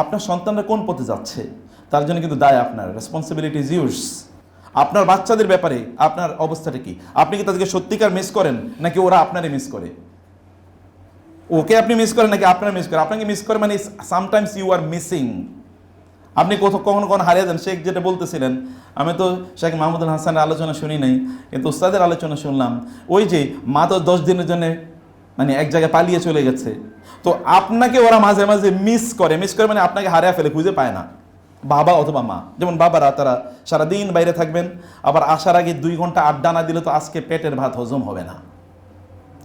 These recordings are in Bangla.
আপনার সন্তানরা কোন পথে যাচ্ছে? তার জন্য কিন্তু দায় আপনার। রেসপন্সিবিলিটি ইজ আপনার বাচ্চাদের ব্যাপারে আপনার অবস্থাটা কি? আপনি কি তাদেরকে সত্যিকার মিস করেন, নাকি ওরা আপনারই মিস করে? ওকে আপনি মিস করেন, নাকি আপনার মিস করেন? আপনাকে মিস করে মানে সামটাইমস ইউ আর মিসিং আপনি কোথাও কখনো কখনো হারিয়ে যান। শেখ যেটা বলতেছিলেন, আমি তো শেখ মাহমুদুল হাসানের আলোচনা শুনি নাই, কিন্তু উস্তাদের আলোচনা শুনলাম। ওই যে মা তো দশ দিনের জন্য মানে এক জায়গায় পালিয়ে চলে গেছে। তো আপনাকে ওরা মাঝে মাঝে মিস করে। মিস করে মানে আপনাকে হারিয়ে ফেলে, খুঁজে পায় না। বাবা অথবা মা। যেমন বাবারা, তারা সারাদিন বাইরে থাকবেন, আবার আসার আগে দুই ঘণ্টা আড্ডা না দিলে তো আজকে পেটের ভাত হজম হবে না।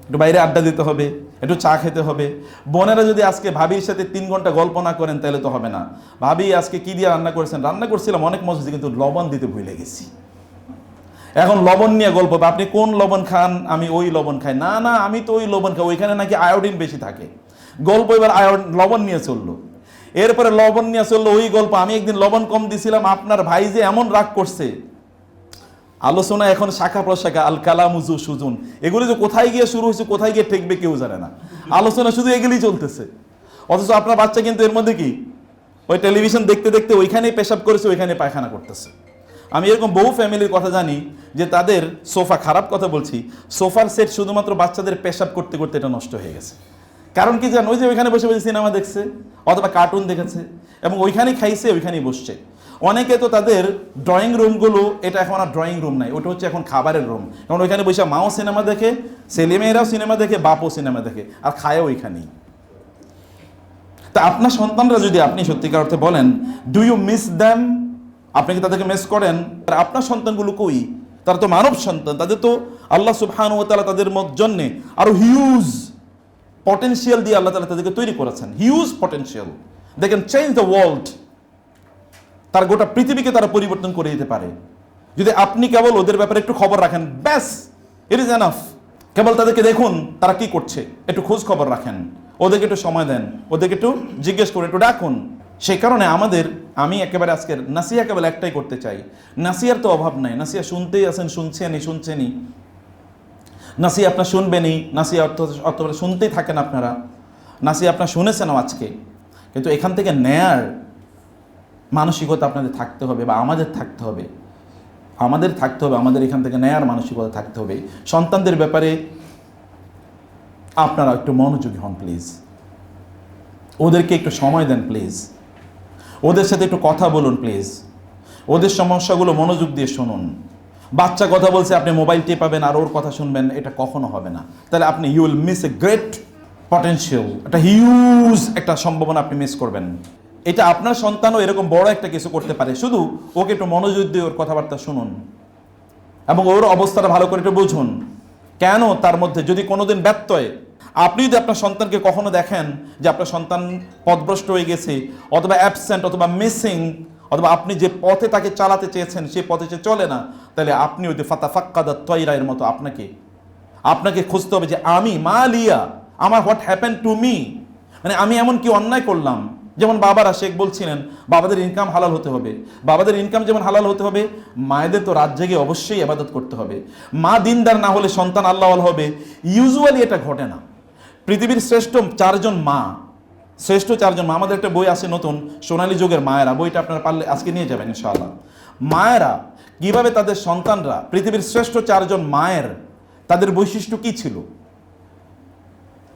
একটু বাইরে আড্ডা দিতে হবে, একটু চা খেতে হবে। বোনেরা যদি আজকে ভাবির সাথে তিন ঘণ্টা গল্প না করেন, তাহলে তো হবে না। ভাবি আজকে কী দিয়ে রান্না করেছেন? রান্না করছিলাম অনেক মজা কিন্তু লবণ দিতে ভুলে গেছি। এখন লবণ নিয়ে গল্প আপনি কোন লবণ খান? আমি ওই লবণ খাই। না না, আমি তো ওই লবণ খাই। ওইখানে নাকি আয়োডিন বেশি থাকে। গল্প এবার আয়োডিন, লবণ নিয়ে চলল। এরপরে লবণ নিয়ে চলল ওই গল্প। আমি একদিন লবণ কম দিছিলাম। আপনার ভাই যে এমন রাগ করছে। আলোচনা এখন শাখা প্রশাখা, আল কালামুজু সুজুন। এগুলি যে কোথায় গিয়ে শুরু হয়েছে, কোথায় গিয়ে ঠেকবে কেউ জানে না। আলোচনা শুধু এগুলি চলতেছে। অথচ আপনার বাচ্চা কিন্তু এর মধ্যে কি? ওই টেলিভিশন দেখতে দেখতে ওইখানেই পেশাব করেছে, ওইখানে পায়খানা করতেছে। আমি এরকম বহু ফ্যামিলির কথা জানি যে তাদের সোফা, খারাপ কথা বলছি, সোফার সেট শুধুমাত্র বাচ্চাদের পেশাব করতে করতে এটা নষ্ট হয়ে গেছে। কারণ কি জানো, ওই যে ওইখানে বসে বসে সিনেমা দেখছে অথবা কার্টুন দেখেছে এবং ওইখানেই খাইছে, ওইখানেই বসছে। অনেকে তো তাদের ড্রয়িং রুমগুলো এটা এখন আর ড্রয়িং রুম নাই, ওটা হচ্ছে এখন খাবারের রুম কারণ ওইখানে বসে মাও সিনেমা দেখে, ছেলেমেয়েরাও সিনেমা দেখে, বাপও সিনেমা দেখে, আর খায়ও ওইখানেই। তা আপনার সন্তানরা যদি আপনি সত্যিকার অর্থে বলেন ডু ইউ মিস দ্যাম আপনি কি তাদেরকে মিস করেন? আপনার সন্তানগুলো কই? তারা তো মানব সন্তান, তাদের তো আল্লাহ সুবহান ও তাআলা তাদের মত জন্যে আরও হিউজ পটেনশিয়াল দিয়ে আল্লাহ তালা তাদেরকে তৈরি করেছেন। Huge potential they can change the world তার গোটা পৃথিবীকে তারা পরিবর্তন করে দিতে পারে। যদি আপনি কেবল ওদের ব্যাপারে একটু খবর রাখেন, ব্যাস ইট ইজ এনাফ কেবল তাদেরকে দেখুন, তারা কি করছে? একটু খোঁজ খবর রাখেন। ওদেরকে একটু সময় দেন, ওদেরকে একটু জিজ্ঞেস করে একটু ডাকুন। সেই কারণে আমাদের, আমি একেবারে আজকের নাসিয়া কেবল একটাই করতে চাই। নাসিয়ার তো অভাব নাই। নাসিয়া শুনতেই আছেন, শুনছেনই শুনছেনই। নাসিয়া আপনার শুনবেনই। নাসিয়া অর্থ অর্থ শুনতেই থাকেন আপনারা। নাসিয়া আপনার শুনেছেনও আজকে। কিন্তু এখান থেকে নেয়ার মানসিকতা আপনাদের থাকতে হবে বা আমাদের থাকতে হবে। আমাদের থাকতে হবে, আমাদের এখান থেকে নেয়ার মানসিকতা থাকতে হবে। সন্তানদের ব্যাপারে আপনারা একটু মনোযোগী হন, প্লিজ। ওদেরকে একটু সময় দেন, প্লিজ। ওদের সাথে একটু কথা বলুন প্লিজ ওদের সমস্যাগুলো মনোযোগ দিয়ে শুনুন। বাচ্চা কথা বলছে, আপনি মোবাইল টেপাবেন আর ওর কথা শুনবেন, এটা কখনো হবে না। তাহলে আপনি you will miss a great potential একটা হিউজ একটা সম্ভাবনা আপনি মিস করবেন। এটা আপনার সন্তানও এরকম বড় একটা কিছু করতে পারে। শুধু ওকে একটু মনোযোগ দিয়ে ওর কথাবার্তা শুনুন। এবং ওর অবস্থাটা ভালো করে একটু বুঝুন। কেন তার মধ্যে যদি কোনোদিন ব্যর্থ হয় আপনি যদি আপনার সন্তানকে কখনো দেখেন যে আপনার সন্তান পথভ্রষ্ট হয়ে গেছে, অথবা অ্যাবসেন্ট অথবা মিসিং অথবা আপনি যে পথে তাকে চালাতে চেয়েছেন সেই পথে সে চলে না, তাহলে আপনি ওই যে ফাতা ফাক্কাদা তৈরায়ের মতো আপনাকে আপনাকে খুঁজতে হবে যে আমি মা লিয়া আমার হোয়াট হ্যাপেন টু মি মানে আমি এমন কি অন্যায় করলাম? যেমন বাবারা, শেখ বলছিলেন, বাবাদের ইনকাম হালাল হতে হবে। বাবাদের ইনকাম যেমন হালাল হতে হবে, মায়েদের তো রাত জেগে অবশ্যই আবাদত করতে হবে। মা দিনদার না হলে সন্তান আল্লাহ হবে। ইউজুয়ালি এটা ঘটে না। পৃথিবীর শ্রেষ্ঠ চারজন মা, শ্রেষ্ঠ চারজন মা, আমাদের একটা বই আছে নতুন, সোনালী যুগের মায়েরা, বইটা আপনারা পারলে আজকে নিয়ে যাবেন ইনশাআল্লাহ। মায়েরা, কীভাবে তাদের সন্তানরা, পৃথিবীর শ্রেষ্ঠ চারজন মায়ের, তাদের বৈশিষ্ট্য কি ছিল?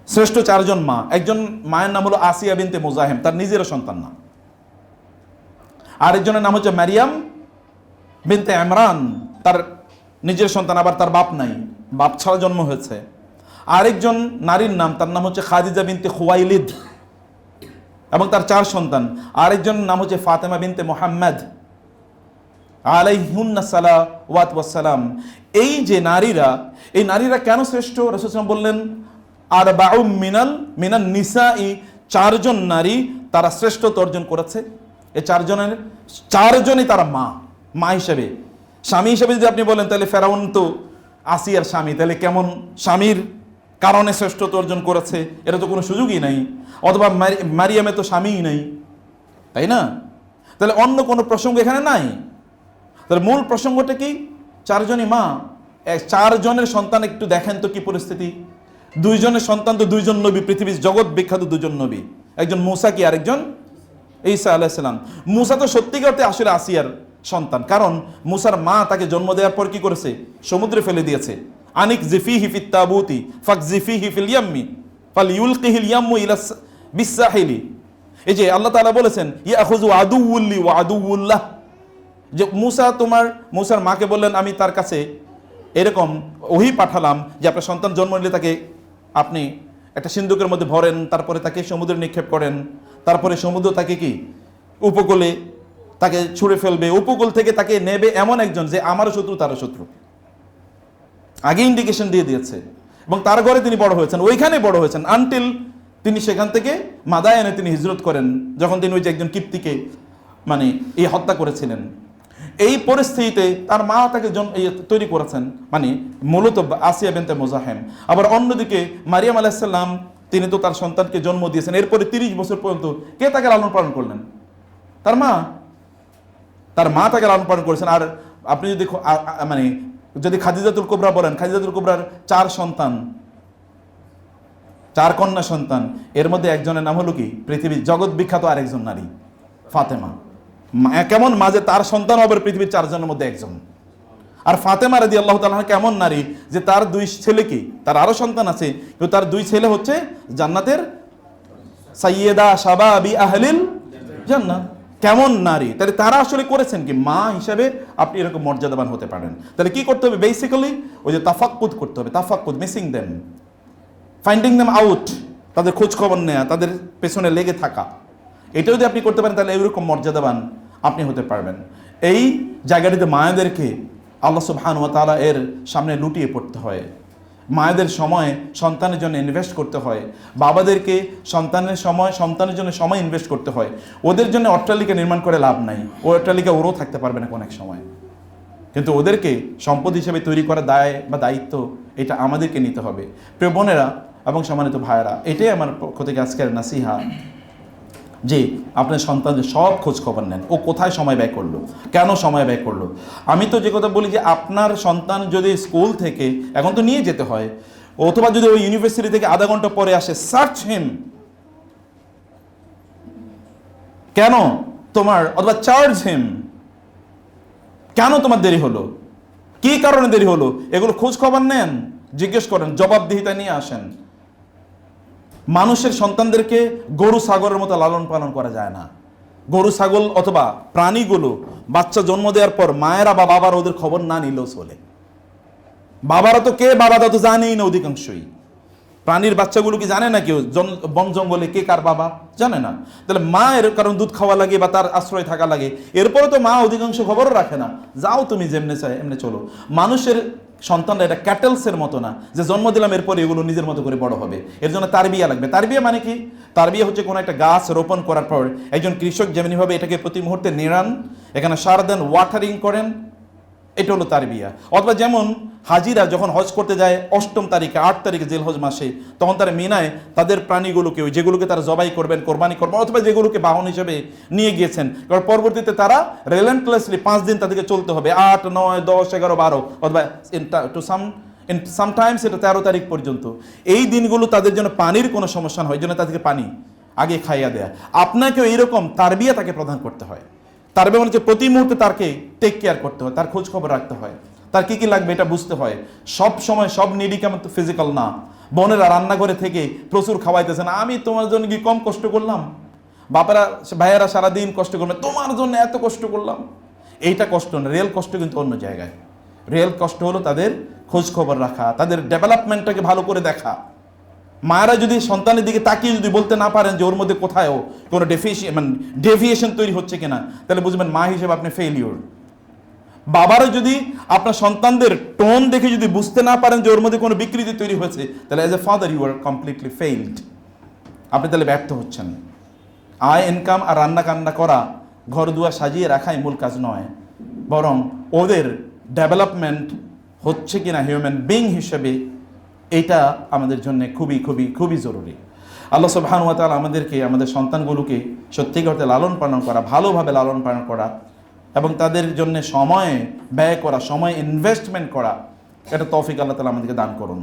শ্রেষ্ঠ চারজন মা, একজন মায়ের নাম হলো আসিয়া বিনতে মুজাহিম, তার নিজেরও সন্তান না। আরেকজনের নাম হচ্ছে ম্যারিয়াম বিনতে ইমরান, তার নিজের সন্তান, আবার তার বাপ নাই, বাপ ছাড়া জন্ম হয়েছে। আরেকজন নারীর নাম, তার নাম হচ্ছে খাদিজা বিনতে খুয়াইলিদ এবং তার চার সন্তান। আরেকজন নাম হচ্ছে ফাতেমা বিনতে মোহাম্মদ। আলাইহুন্না সালা ওয়াত এই যে নারীরা, এই নারীরা কেন শ্রেষ্ঠ? রসুলাম বললেন আর বাউ মিনাল মিনাল নিসা ই চারজন নারী তারা শ্রেষ্ঠত্ব অর্জন করেছে। এই চারজনের, চারজনই তারা মা মা হিসেবে। স্বামী হিসেবে যদি আপনি বলেন, তাহলে ফেরাউন তো আসিয়ার স্বামী, তাহলে কেমন স্বামীর কারণে শ্রেষ্ঠত্ব অর্জন করেছে, এটা তো কোনো সুযোগই নাই। অথবা মারি- মারিয়ামে তো স্বামীই নেই। তাই না? তাহলে অন্য কোনো প্রসঙ্গ এখানে নাই। তাহলে মূল প্রসঙ্গটা কি? চারজনই মা। চারজনের সন্তান একটু দেখেন তো কি পরিস্থিতি। দুইজনের সন্তান তো দুইজন নবী, পৃথিবীর জগৎ বিখ্যাত দুজন নবী। একজন মূসা কি, আরেকজন ঈসা আলাইসালাম মুসা তো সত্যিকার অর্থে আসলে আসিয়ার সন্তান। কারণ মুসার মা তাকে জন্ম দেওয়ার পর কি করেছে? সমুদ্রে ফেলে দিয়েছে। আনিক জিফি হিফিত তাবুতি ফাক জিফি হিফিল ইয়াম্মি ফাল ইউলকিহিল ইয়াম্মু ইলাস বিসাহিলি এই যে আল্লাহ তাআলা বলেছেন, ইয়াখুযু আদুউল্লি ওয়া আদুউল্লাহ যে মুসা তোমার, মুসার মাকে বললেন, আমি তার কাছে এরকম ওহি পাঠালাম যে আপনার সন্তান জন্ম নিলে তাকে আপনি একটা সিন্ধুকের মধ্যে ভরেন, তারপরে তাকে সমুদ্রে নিক্ষেপ করেন, তারপরে সমুদ্র তাকে কি? উপকূলে তাকে ছুঁড়ে ফেলবে, উপকূল থেকে তাকে নেবে এমন একজন যে আমারও শত্রু, তারও শত্রু। আগে ইন্ডিকেশন দিয়ে দিয়েছে। এবং তার ঘরে তিনি বড় হয়েছেন, ওইখানে বড় হয়েছেন আনটিল তিনি সেখান থেকে মাদায়ানে তিনি হিজরত করেন, যখন তিনি ওই যে একজন কীর্তিকে মানে এই হত্যা করেছিলেন। এই পরিস্থিতিতে তার মা তাকে তৈরি করেছেন মানে মূলত আসিয়া বেনতে মোজাহেম। আবার অন্যদিকে মারিয়াম আলাইসাল্লাম তিনি তো তার সন্তানকে জন্ম দিয়েছেন, এরপরে তিরিশ বছর পর্যন্ত কে তাকে লালন পালন করলেন? তার মা। তার মা তাকে লালন পালন করেছেন, আর আপনি যদি মানে যদি খাদিজাতুল কোবরা বলেন, খাদিজাতুল কোবরার চার সন্তান, চার কন্যা সন্তান, এর মধ্যে একজনের নাম হলো কি? পৃথিবীর জগৎ বিখ্যাত আরেকজন নারী, ফাতেমা। কেমন মাঝে তার সন্তান হবে পৃথিবীর চারজনের মধ্যে একজন? আর ফাতেমা রাদি আল্লাহ তাআলা কেমন নারী যে তার দুই ছেলে কি? তার আরও সন্তান আছে, কিন্তু তার দুই ছেলে হচ্ছে জান্নাতের সাইয়েদা শাবাবি আহলিল জান্নাত। কেমন নারী? তাহলে তারা আসলে করেছেন কি? মা হিসাবে আপনি এরকম মর্যাদাবান হতে পারেন। তাহলে কি করতে হবে? বেসিক্যালি ওই যে তাফাক্কুদ করতে হবে। তাফাক্কুদ missing them finding them out তাদের খোঁজ খবর নেওয়া তাদের পেছনে লেগে থাকা। এটা যদি আপনি করতে পারেন, তাহলে এরকম মর্যাদাবান আপনি হতে পারবেন। এই জায়গাটিতে মায়েদেরকে আল্লাহ সুবহান ওয়া এর সামনে লুটিয়ে পড়তে হয়। মায়েদের সময় সন্তানের জন্য ইনভেস্ট করতে হয়। বাবাদেরকে সন্তানের সময় সন্তানের জন্য সময় ইনভেস্ট করতে হয়। ওদের জন্য অট্টালিকা নির্মাণ করে লাভ নাই। ও অট্টালিকা ওরও থাকতে পারবে না অনেক সময়। কিন্তু ওদেরকে সম্পদ হিসেবে তৈরি করা দায় বা দায়িত্ব এটা আমাদেরকে নিতে হবে। প্রিয় বোনেরা এবং সম্মানিত ভাইয়েরা, এটাই আমার পক্ষ থেকে আজকের নাসিহা। যে আপনার সন্তানদের সব খোঁজ খবর নেন। ও কোথায় সময় ব্যয় করল? কেন সময় ব্যয় করল? আমি তো যে কথা বলি যে আপনার সন্তান যদি স্কুল থেকে এখন তো নিয়ে যেতে হয়, অথবা যদি ওই ইউনিভার্সিটি থেকে আধা ঘণ্টা পরে আসে সার্চ হিম কেন তোমার? অথবা চার্জ হিম কেন তোমার দেরি হলো? কি কারণে দেরি হলো? এগুলো খোঁজ খবর নেন, জিজ্ঞেস করেন, জবাবদিহিতা নিয়ে আসেন। মানুষের সন্তানদেরকে গরু, ছাগলের মতো লালন পালন করা যায় না। গরু, ছাগল অথবা প্রাণীগুলো বাচ্চা জন্ম দেওয়ার পর মায়েরা বা বাবার ওদের খবর না নিলেও চলে। বাবারা তো কে, বাবা তা তো জানেই না অধিকাংশই। প্রাণীর বাচ্চাগুলো কি জানে না কেউ? বন জঙ্গলে কে কার বাবা? জানে না। তাহলে মা এর কারণ দুধ খাওয়া লাগে বা তার আশ্রয় থাকা লাগে এরপরে তো মা অধিকাংশ খবরও রাখে না। যাও তুমি যেমনে চাই এমনি চলো। মানুষের সন্তানরা এটা ক্যাটেলসের মতো না, যে জন্ম দিলাম, এরপরে এগুলো নিজের মতো করে বড় হবে। এর জন্য তার বিয়া লাগবে। তার বিয়ে মানে কি? তার বিয়ে হচ্ছে কোনো একটা গাছ রোপণ করার পর একজন কৃষক যেমনিভাবে এটাকে প্রতি মুহূর্তে নিড়ান, এখানে সার দেন ওয়াটারিং করেন এটা হলো তার বিয়া অথবা যেমন হাজিরা যখন হজ করতে যায়, অষ্টম তারিখে, আট তারিখে জেল হজ মাসে, তখন তারা মিনায় তাদের প্রাণীগুলোকে ওই যেগুলোকে তারা জবাই করবেন, কোরবানি করবেন, অথবা যেগুলোকে বাহন হিসেবে নিয়ে গিয়েছেন কারণ পরবর্তীতে তারা রেলেন্টলেসলি পাঁচ দিন তাদেরকে চলতে হবে, আট, নয়, দশ, এগারো, বারো, অথবা টু সাম সামটাইমস এটা তেরো তারিখ পর্যন্ত। এই দিনগুলো তাদের জন্য পানির কোনো সমস্যা হয় জন্য তাদেরকে পানি আগে খাইয়া দেয়া। আপনাকেও এইরকম তার বিয়ে তাকে প্রদান করতে হয়। তার মানে হচ্ছে প্রতি মুহূর্তে তাকে টেক কেয়ার করতে হয়, তার খোঁজ খবর রাখতে হয়। তার কি কি লাগবে এটা বুঝতে হয়। সব সময় সব নিডি কেমন তো ফিজিক্যাল না। বোনেরা রান্নাঘরে থেকে প্রচুর খাওয়াইতেছেন আমি তোমার জন্য কি কম কষ্ট করলাম? বাপারা, ভাইয়েরা সারাদিন কষ্ট করবে তোমার জন্য এত কষ্ট করলাম? এইটা কষ্ট না রিয়েল কষ্ট কিন্তু অন্য জায়গায়। রিয়েল কষ্ট হলো তাদের খোঁজ খবর রাখা, তাদের ডেভেলপমেন্টটাকে ভালো করে দেখা। মায়েরা যদি সন্তানের দিকে তাকিয়ে যদি বলতে না পারেন যে ওর মধ্যে কোথায়ও কোনো ডেফিয়েশন মানে ডেভিয়েশন তৈরি হচ্ছে কিনা, তাহলে বুঝবেন মা হিসেবে আপনি ফেলিওর বাবারা যদি আপনার সন্তানদের টোন দেখে যদি বুঝতে না পারেন যে ওর মধ্যে কোনো বিকৃতি তৈরি হয়েছে, তাহলে as a father you are completely failed আপনি তাহলে ব্যর্থ হচ্ছেন। আয় ইনকাম আর রান্না কান্না করা, ঘর দুয়ার সাজিয়ে রাখাই মূল কাজ নয়। বরং ওদের ডেভেলপমেন্ট হচ্ছে কিনা হিউম্যান বিং হিসেবে এইটা আমাদের জন্য খুবই খুবই খুবই জরুরি। আল্লাহ সুবহান ওয়া তাআলা আমাদেরকে, আমাদের সন্তানগুলোকে সত্যিকার অর্থে লালন পালন করা, ভালোভাবে লালন পালন করা এবং তাদের জন্য সময় ব্যয় করা, সময় ইনভেস্টমেন্ট করা, এটা তৌফিক আল্লাহ তালা আমাদেরকে দান করুন।